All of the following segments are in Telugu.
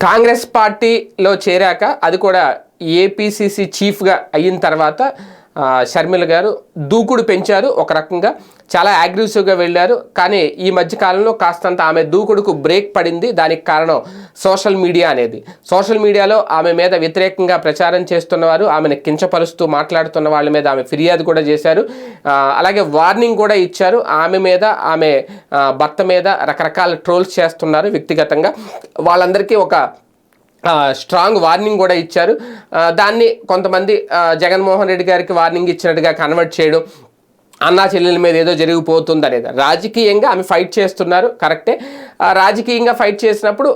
కాంగ్రెస్ పార్టీలో చేరాక అది కూడా ఏపీసీసీ చీఫ్గా అయిన తర్వాత షర్మిల గారు దూకుడు పెంచారు ఒక రకంగా. చాలా అగ్రెసివ్గా వెళ్ళారు. కానీ ఈ మధ్య కాలంలో కాస్తంత ఆమె దూకుడుకు బ్రేక్ పడింది. దానికి కారణం సోషల్ మీడియా అనేది. సోషల్ మీడియాలో ఆమె మీద వ్యతిరేకంగా ప్రచారం చేస్తున్నవారు ఆమెను కించపరుస్తూ మాట్లాడుతున్న వాళ్ళ మీద ఆమె ఫిర్యాదు కూడా చేశారు. అలాగే వార్నింగ్ కూడా ఇచ్చారు. ఆమె మీద ఆమె భర్త మీద రకరకాల ట్రోల్స్ చేస్తున్నారు వ్యక్తిగతంగా. వాళ్ళందరికీ ఒక స్ట్రాంగ్ వార్నింగ్ కూడా ఇచ్చారు. దాన్ని కొంతమంది జగన్మోహన్ రెడ్డి గారికి వార్నింగ్ ఇచ్చినట్టుగా కన్వర్ట్ చేయడం అన్నా చెల్లెల మీద ఏదో జరిగిపోతుంది అనేది. రాజకీయంగా ఆమె ఫైట్ చేస్తున్నారు కరెక్టే రాజకీయంగా ఫైట్ చేసినప్పుడు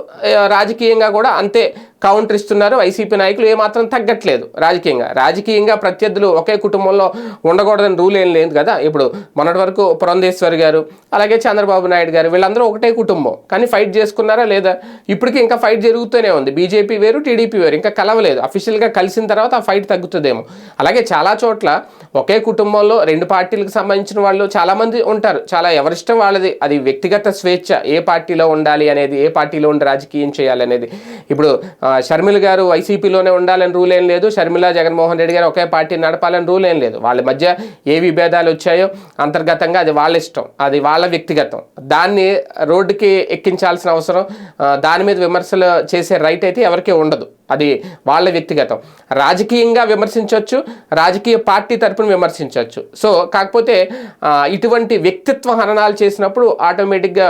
రాజకీయంగా కూడా అంతే కౌంటర్ ఇస్తున్నారు. వైసీపీ నాయకులు ఏమాత్రం తగ్గట్లేదు. రాజకీయంగా. రాజకీయంగా ప్రత్యర్థులు ఒకే కుటుంబంలో ఉండకూడదని రూల్ ఏం లేదు కదా. ఇప్పుడు మొన్నటి వరకు పురంధేశ్వరి గారు అలాగే చంద్రబాబు నాయుడు గారు వీళ్ళందరూ ఒకటే కుటుంబం. కానీ ఫైట్ చేసుకున్నారా లేదా? ఇప్పటికీ ఇంకా ఫైట్ జరుగుతూనే ఉంది. బీజేపీ వేరు టీడీపీ వేరు. ఇంకా కలవలేదు. అఫీషియల్గా కలిసిన తర్వాత ఆ ఫైట్ తగ్గుతుందేమో. అలాగే చాలా చోట్ల ఒకే కుటుంబంలో రెండు పార్టీలకు సంబంధించిన వాళ్ళు చాలామంది ఉంటారు. చాలా ఎవరిష్టం వాళ్ళది. అది వ్యక్తిగత స్వేచ్ఛ. ఏ పార్టీలో ఉండాలి అనేది ఏ పార్టీలో ఉండి రాజకీయం చేయాలి అనేది. ఇప్పుడు షర్మిల గారు వైసీపీలోనే ఉండాలని రూల్ ఏం లేదు. షర్మిల జగన్మోహన్ రెడ్డి గారు ఒకే పార్టీ నడపాలని రూల్ ఏం లేదు. వాళ్ళ మధ్య ఏ విభేదాలు వచ్చాయో అంతర్గతంగా అది వాళ్ళ ఇష్టం. అది వాళ్ళ వ్యక్తిగతం. దాన్ని రోడ్డుకి ఎక్కించాల్సిన అవసరం దాని మీద విమర్శలు చేసే రైట్ అయితే ఎవరికీ ఉండదు. అది వాళ్ళ వ్యక్తిగతం. రాజకీయంగా విమర్శించవచ్చు రాజకీయ పార్టీ తరపున విమర్శించవచ్చు. సో కాకపోతే ఇటువంటి వ్యక్తిత్వ హననాలు చేసినప్పుడు ఆటోమేటిక్గా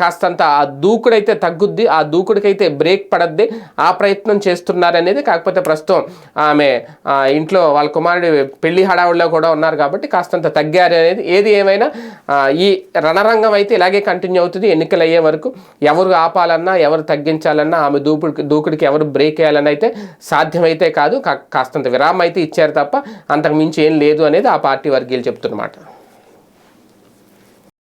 కాస్తంత ఆ దూకుడైతే తగ్గుద్ది ఆ దూకుడికైతే బ్రేక్ పడద్ది ఆ ప్రయత్నం చేస్తున్నారనేది కాకపోతే ప్రస్తుతం ఆమె ఇంట్లో వాళ్ళ కుమారుడి పెళ్ళి హడావుడిలో కూడా ఉన్నారు కాబట్టి కాస్తంత తగ్గారు అనేది ఏది ఏమైనా ఈ రణరంగం అయితే ఇలాగే కంటిన్యూ అవుతుంది. ఎన్నికలు అయ్యే వరకు ఎవరు ఆపాలన్నా ఎవరు తగ్గించాలన్నా ఆమె దూకుడికి దూకుడికి ఎవరు బ్రేక్ వేయాలని అయితే సాధ్యమైతే కాదు కా- కాస్తంత విరామం అయితే ఇచ్చారు తప్ప అంతకు మించి ఏం లేదు అనేది ఆ పార్టీ వర్గీయులు చెప్తున్నమాట.